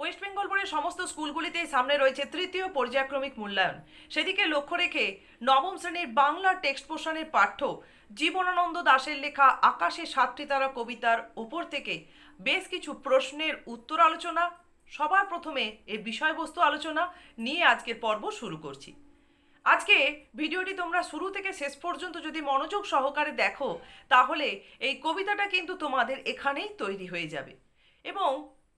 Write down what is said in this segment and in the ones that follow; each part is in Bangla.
ওয়েস্ট বেঙ্গল বোর্ডের সমস্ত স্কুলগুলিতেই সামনে রয়েছে তৃতীয় পর্যায়ক্রমিক মূল্যায়ন। সেদিকে লক্ষ্য রেখে নবম শ্রেণির বাংলা টেক্সট পোর্শনের পাঠ্য জীবনানন্দ দাশের লেখা আকাশে সাতটি তারা কবিতার উপর থেকে বেশ কিছু প্রশ্নের উত্তর আলোচনা, সবার প্রথমে এর বিষয়বস্তু আলোচনা নিয়ে আজকের পর্ব শুরু করছি। আজকে ভিডিওটি তোমরা শুরু থেকে শেষ পর্যন্ত যদি মনোযোগ সহকারে দেখো, তাহলে এই কবিতাটা কিন্তু তোমাদের এখানেই তৈরি হয়ে যাবে। এবং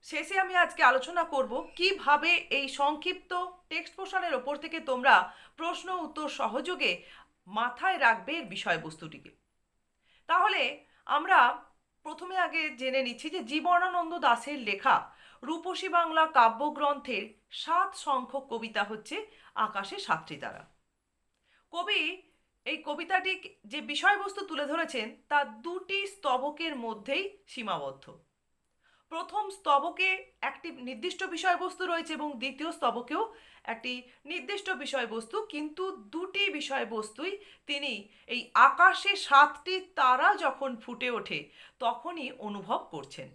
শেষে আমি আজকে আলোচনা করব কীভাবে এই সংক্ষিপ্ত টেক্সট পোর্শনের ওপর থেকে তোমরা প্রশ্ন, উত্তর সহযোগে মাথায় রাখবে এর বিষয়বস্তুটিকে। তাহলে আমরা প্রথমে আগে জেনে নিচ্ছি যে জীবনানন্দ দাশের লেখা রূপসী বাংলা কাব্যগ্রন্থের সাত সংখ্যক কবিতা হচ্ছে আকাশে সাতটি তারা। কবি এই কবিতাটি যে বিষয়বস্তু তুলে ধরেছেন, তা দুটি স্তবকের মধ্যেই সীমাবদ্ধ। প্রথম স্তবকে একটি নির্দিষ্ট বিষয়বস্তু রয়েছে এবং দ্বিতীয় স্তবকেও একটি নির্দিষ্ট বিষয়বস্তু, কিন্তু দুটি বিষয়বস্তুই তিনি এই আকাশে সাতটি তারা যখন ফুটে ওঠে, তখনই অনুভব করছেন।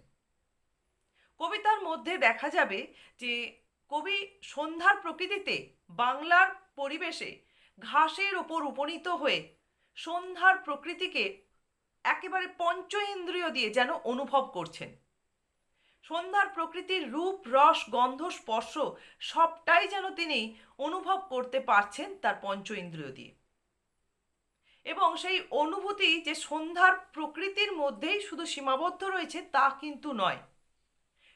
কবিতার মধ্যে দেখা যাবে যে কবি সন্ধ্যার প্রকৃতিতে বাংলার পরিবেশে ঘাসের ওপর উপনীত হয়ে সন্ধ্যার প্রকৃতিকে একেবারে পঞ্চ ইন্দ্রিয় দিয়ে যেন অনুভব করছেন। সন্ধ্যার প্রকৃতির রূপ, রস, গন্ধ, স্পর্শ সবটাই যেন তিনি অনুভব করতে পারছেন তার পঞ্চ ইন্দ্রিয় দিয়ে এবং সেই অনুভূতি যে সন্ধ্যার প্রকৃতির মধ্যেই শুধু সীমাবদ্ধ রয়েছে তা কিন্তু নয়।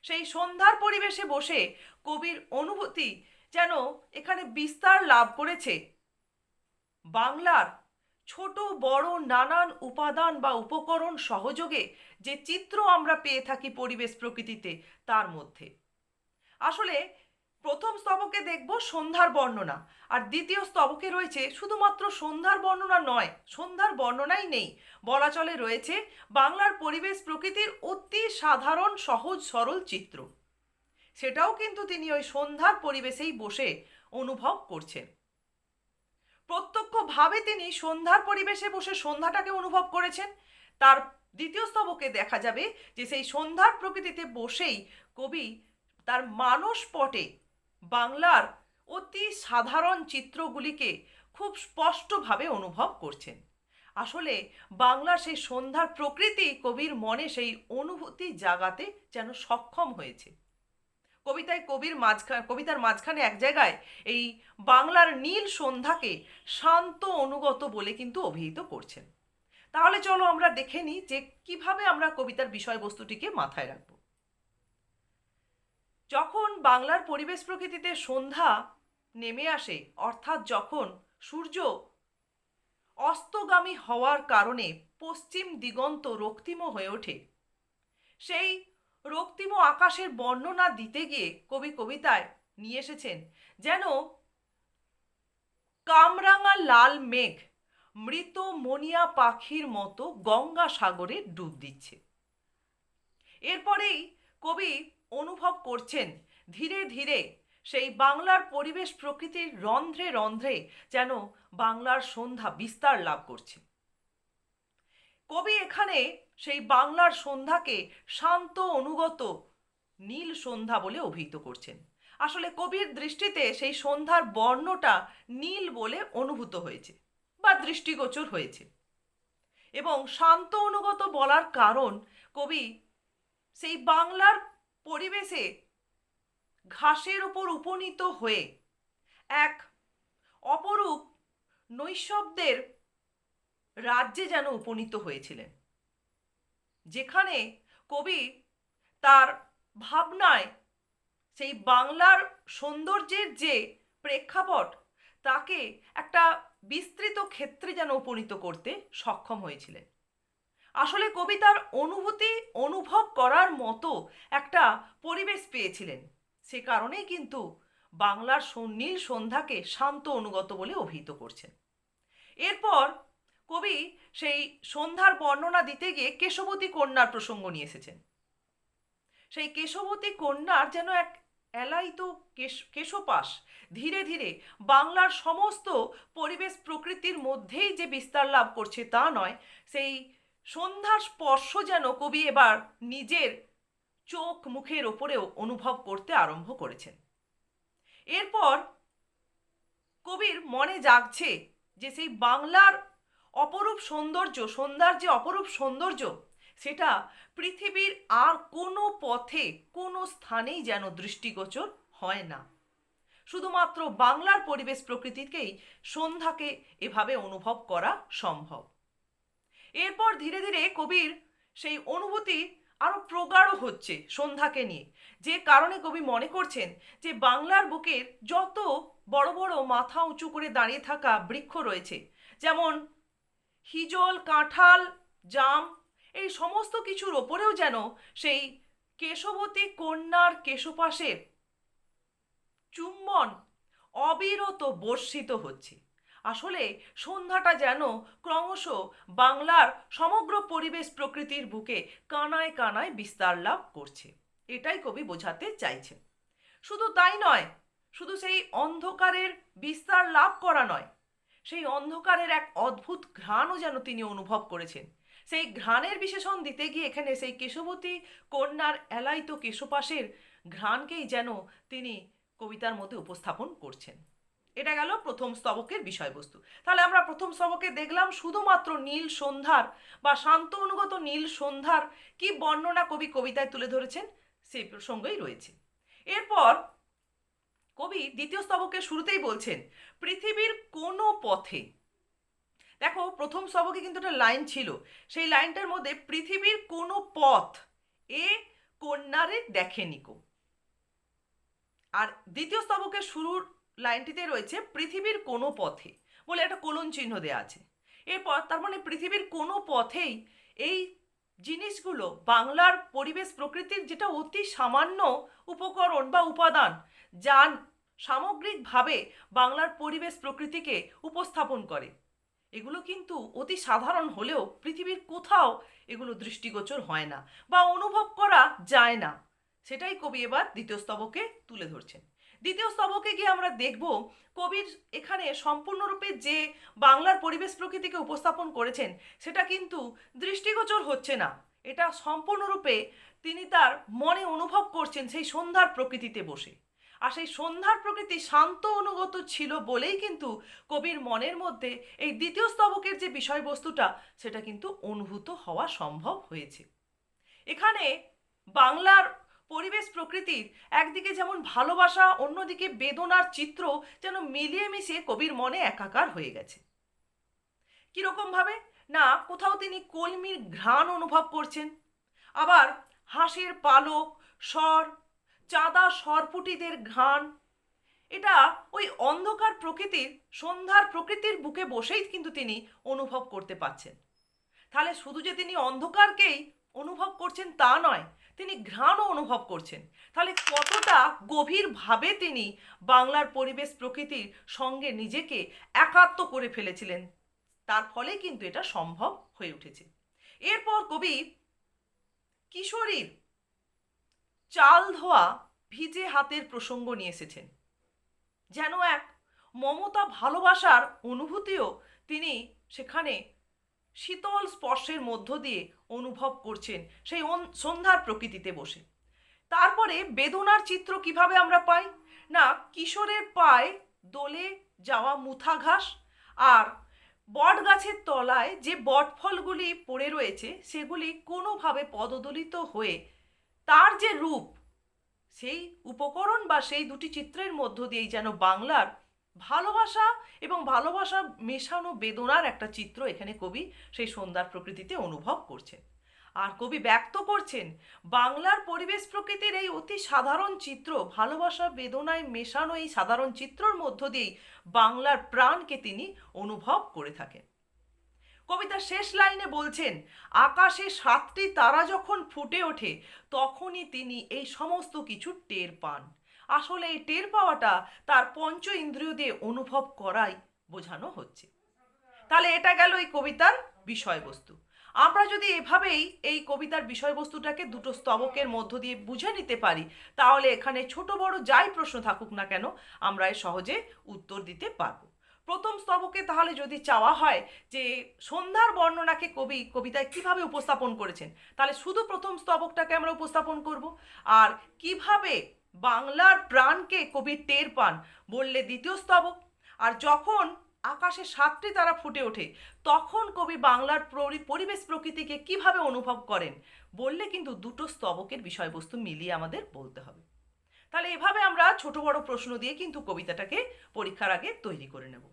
সেই সন্ধ্যার পরিবেশে বসে কবির অনুভূতি যেন এখানে বিস্তার লাভ করেছে। বাংলার ছোট, বড়, নানান উপাদান বা উপকরণ সহযোগে যে চিত্র আমরা পেয়ে থাকি পরিবেশ প্রকৃতিতে, তার মধ্যে। আসলে প্রথম স্তবকে দেখব সন্ধ্যার বর্ণনা, আর দ্বিতীয় স্তবকে রয়েছে শুধুমাত্র সন্ধ্যার বর্ণনা নয়, সন্ধ্যার বর্ণনাই নেই। বলা চলে রয়েছে বাংলার পরিবেশ প্রকৃতির অতি সাধারণ, সহজ, সরল চিত্র। সেটাও কিন্তু তিনি ওই সন্ধ্যার পরিবেশেই বসে অনুভব করছেন। প্রত্যক্ষভাবে তিনি সন্ধ্যার পরিবেশে বসে সন্ধ্যাটাকে অনুভব করেছেন। তার দ্বিতীয় স্তবকে দেখা যাবে যে সেই সন্ধ্যার প্রকৃতিতে বসেই কবি তার মানস পটে বাংলার অতি সাধারণ চিত্রগুলিকে খুব স্পষ্টভাবে অনুভব করছেন। আসলে বাংলার সেই সন্ধ্যার প্রকৃতি কবির মনে সেই অনুভূতি জাগাতে যেন সক্ষম হয়েছে। কবিতায় কবির মাঝখানে, কবিতার মাঝখানে এক জায়গায় এই বাংলার নীল সন্ধ্যাকে শান্ত অনুগত বলে কিন্তু অভিহিত করছেন। তাহলে চলো আমরা দেখে নিই যে কীভাবে আমরা কবিতার বিষয়বস্তুটিকে মাথায় রাখব। যখন বাংলার পরিবেশ প্রকৃতিতে সন্ধ্যা নেমে আসে, অর্থাৎ যখন সূর্য অস্তগামী হওয়ার কারণে পশ্চিম দিগন্ত রক্তিম হয়ে ওঠে, সেই রক্তিম আকাশের বর্ণনা দিতে গিয়ে কবি কবিতায় নিয়ে এসেছেন, যেন কামরাঙা লাল মেঘ মৃত মনিয়া পাখির মতো গঙ্গা সাগরে ডুব দিচ্ছে। এরপরেই কবি অনুভব করছেন ধীরে ধীরে সেই বাংলার পরিবেশ প্রকৃতির রন্ধ্রে রন্ধ্রে যেন বাংলার সন্ধ্যা বিস্তার লাভ করছে। কবি এখানে সেই বাংলার সন্ধ্যাকে শান্ত অনুগত নীল সন্ধ্যা বলে অভিহিত করছেন? আসলে কবির দৃষ্টিতে সেই সন্ধ্যার বর্ণটা নীল বলে অনুভূত হয়েছে বা দৃষ্টিগোচর হয়েছে। এবং শান্ত অনুগত বলার কারণ কবি সেই বাংলার পরিবেশে ঘাসের উপর উপনীত হয়ে এক অপরূপ নৈশব্দের রাজ্যে যেন উপনীত হয়েছিলেন। যেখানে কবি তার ভাবনায় সেই বাংলার সৌন্দর্যের যে প্রেক্ষাপট, তাকে একটা বিস্তৃত ক্ষেত্রে যেন উপনীত করতে সক্ষম হয়েছিলেন। আসলে কবি তার অনুভূতি অনুভব করার মতো একটা পরিবেশ পেয়েছিলেন। সে কারণেই কিন্তু বাংলার নীল সন্ধ্যাকে শান্ত অনুগত বলে অভিহিত করছেন। এরপর কবি সেই সন্ধ্যার বর্ণনা দিতে গিয়ে কেশবতী কন্যার প্রসঙ্গ নিয়ে এসেছেন। সেই কেশবতী কন্যার যেন এক এলাইত কেশ কেশপাস ধীরে ধীরে বাংলার সমস্ত পরিবেশ প্রকৃতির মধ্যেই যে বিস্তার লাভ করছে তা নয়, সেই সন্ধ্যার স্পর্শ যেন কবি এবার নিজের চোখ মুখের ওপরেও অনুভব করতে আরম্ভ করেছেন। এরপর কবির মনে জাগছে যে সেই বাংলার অপরূপ সৌন্দর্য সন্ধ্যার যে অপরূপ সৌন্দর্য, সেটা পৃথিবীর আর কোনো পথে, কোনো স্থানেই যেন দৃষ্টিগোচর হয় না। শুধুমাত্র বাংলার পরিবেশ প্রকৃতিকেই সন্ধ্যাকে এভাবে অনুভব করা সম্ভব। এরপর ধীরে ধীরে কবির সেই অনুভূতি আরও প্রগাঢ় হচ্ছে সন্ধ্যাকে নিয়ে। যে কারণে কবি মনে করছেন যে বাংলার বুকের যত বড় বড় মাথা উঁচু করে দাঁড়িয়ে থাকা বৃক্ষ রয়েছে, যেমন হিজল, কাঁঠাল, জাম, এই সমস্ত কিছুর ওপরেও যেন সেই কেশবতী কন্যার কেশপাশের চুম্বন অবিরত বর্ষিত হচ্ছে। আসলে সন্ধ্যাটা যেন ক্রমশ বাংলার সমগ্র পরিবেশ প্রকৃতির বুকে কানায় কানায় বিস্তার লাভ করছে। এটাই কবি বোঝাতে চাইছেন। শুধু তাই নয়, শুধু সেই অন্ধকারের বিস্তার লাভ করা নয় সেই অন্ধকারের এক অদ্ভুত ঘ্রাণও যেন তিনি অনুভব করেছেন। সেই ঘ্রাণের বিশেষণ দিতে গিয়ে এখানে সেই কেশবতী কন্যার এলাইত কেশপাশের ঘ্রাণকেই যেন তিনি কবিতার মধ্যে উপস্থাপন করছেন। এটা গেল প্রথম স্তবকের বিষয়বস্তু। তাহলে আমরা প্রথম স্তবকে দেখলাম শুধুমাত্র নীল সন্ধ্যার বা শান্ত অনুগত নীল সন্ধ্যার কি বর্ণনা কবি কবিতায় তুলে ধরেছেন সেই প্রসঙ্গই রয়েছে। এরপর কবি দ্বিতীয় স্তবকের শুরুতেই বলছেন, পৃথিবীর কোনো পথে দেখো, প্রথম স্তবকে কিন্তু একটা লাইন ছিল। সেই লাইনটার মধ্যে, পৃথিবীর কোনো পথ এ কন্যারে দেখেনিকো আর দ্বিতীয় স্তবকের শুরুর লাইনটিতে রয়েছে, পৃথিবীর কোনো পথে বলে একটা কোলন চিহ্ন দেওয়া আছে। এরপর তার মানে পৃথিবীর কোনো পথেই এই জিনিসগুলো বাংলার পরিবেশ প্রকৃতির যেটা অতি সামান্য উপকরণ বা উপাদান যা সামগ্রিকভাবে বাংলার পরিবেশ প্রকৃতিকে উপস্থাপন করে। এগুলো কিন্তু অতি সাধারণ হলেও পৃথিবীর কোথাও এগুলো দৃষ্টিগোচর হয় না বা অনুভব করা যায় না। সেটাই কবি এবার দ্বিতীয় স্তবকে তুলে ধরছেন। দ্বিতীয় স্তবকে গিয়ে আমরা দেখব কবির এখানে সম্পূর্ণরূপে যে বাংলার পরিবেশ প্রকৃতিকে উপস্থাপন করেছেন, সেটা কিন্তু দৃষ্টিগোচর হচ্ছে না। এটা সম্পূর্ণরূপে তিনি তার মনে অনুভব করছেন সেই সন্ধ্যার প্রকৃতিতে বসে। আর সেই সন্ধ্যার প্রকৃতি শান্ত অনুগত ছিল বলেই কিন্তু কবির মনের মধ্যে এই দ্বিতীয় স্তবকের যে বিষয়বস্তুটা, সেটা কিন্তু অনুভূত হওয়া সম্ভব হয়েছে। এখানে বাংলার পরিবেশ প্রকৃতির একদিকে যেমন ভালোবাসা, অন্যদিকে বেদনার চিত্র যেন মিলিয়ে মিশিয়ে কবির মনে একাকার হয়ে গেছে। কীরকমভাবে না, কোথাও তিনি কলমির ঘ্রাণ অনুভব করছেন। আবার হাঁসের পালক, স্বর চাঁদা সরপুটিদের ঘ্রাণ। এটা ওই অন্ধকার প্রকৃতির, সন্ধ্যার প্রকৃতির বুকে বসেই কিন্তু তিনি অনুভব করতে পাচ্ছেন তাহলে শুধু যে তিনি অন্ধকারকেই অনুভব করছেন তা নয়, তিনি ঘ্রাণও অনুভব করছেন। তাহলে কতটা গভীরভাবে তিনি বাংলার পরিবেশ প্রকৃতির সঙ্গে নিজেকে একাত্ম করে ফেলেছিলেন, তার ফলে কিন্তু এটা সম্ভব হয়ে উঠেছে। এরপর কবি কিশোরীর চাল ধোয়া ভিজে হাতের প্রসঙ্গ নিয়ে এসেছেন। যেন এক মমতা ভালোবাসার অনুভূতিও তিনি সেখানে শীতল স্পর্শের মধ্য দিয়ে অনুভব করছেন সেই সন্ধ্যার প্রকৃতিতে বসে। তারপরে বেদনার চিত্র কীভাবে আমরা পাই? না, কিশোরের পায়ে দোলে যাওয়া মুথা ঘাস আর বট গাছের তলায় যে বটফলগুলি পড়ে রয়েছে সেগুলি কোনোভাবে পদদলিত হয়ে তার যে রূপ, সেই উপকরণ বা সেই দুটি চিত্রের মধ্য দিয়েই যেন বাংলার ভালোবাসা এবং ভালোবাসা মেশানো বেদনার একটা চিত্র এখানে কবি সেই সন্ধ্যার প্রকৃতিতে অনুভব করছেন। আর কবি ব্যক্ত করছেন, বাংলার পরিবেশ প্রকৃতির এই অতি সাধারণ চিত্র, ভালোবাসা বেদনায় মেশানো এই সাধারণ চিত্রর মধ্য দিয়েই বাংলার প্রাণকে তিনি অনুভব করে থাকেন। কবিতার শেষ লাইনে বলছেন, আকাশে সাতটি তারা যখন ফুটে ওঠে, তখনই তিনি এই সমস্ত কিছু টের পান। আসলে এই টের পাওয়াটা তার পঞ্চ ইন্দ্রিয় দিয়ে অনুভব করাই বোঝানো হচ্ছে। তাহলে এটা গেল এই কবিতার বিষয়বস্তু। আমরা যদি এভাবেই এই কবিতার বিষয়বস্তুটাকে দুটো স্তবকের মধ্য দিয়ে বুঝে নিতে পারি, তাহলে এখানে ছোট বড় যাই প্রশ্ন থাকুক না কেন, আমরা সহজে উত্তর দিতে পারব। প্রথম স্তবকে তাহলে যদি চাওয়া হয় যে সন্ধ্যার বর্ণনাকে কবি, কবিতায় কীভাবে উপস্থাপন করেছেন, তাহলে শুধু প্রথম স্তবকটাকে আমরা উপস্থাপন করব। আর কীভাবে বাংলার প্রাণকে কবি টের পান বললে দ্বিতীয় স্তবক। আর যখন আকাশে সাতটি তারা ফুটে ওঠে, তখন কবি বাংলার পরিবেশ প্রকৃতিকে কীভাবে অনুভব করেন বললে কিন্তু দুটো স্তবকের বিষয়বস্তু মিলিয়ে আমাদের বলতে হবে। তাহলে এভাবে আমরা ছোট বড় প্রশ্ন দিয়ে কিন্তু কবিতাটাকে পরীক্ষার আগে তৈরি করে নেব।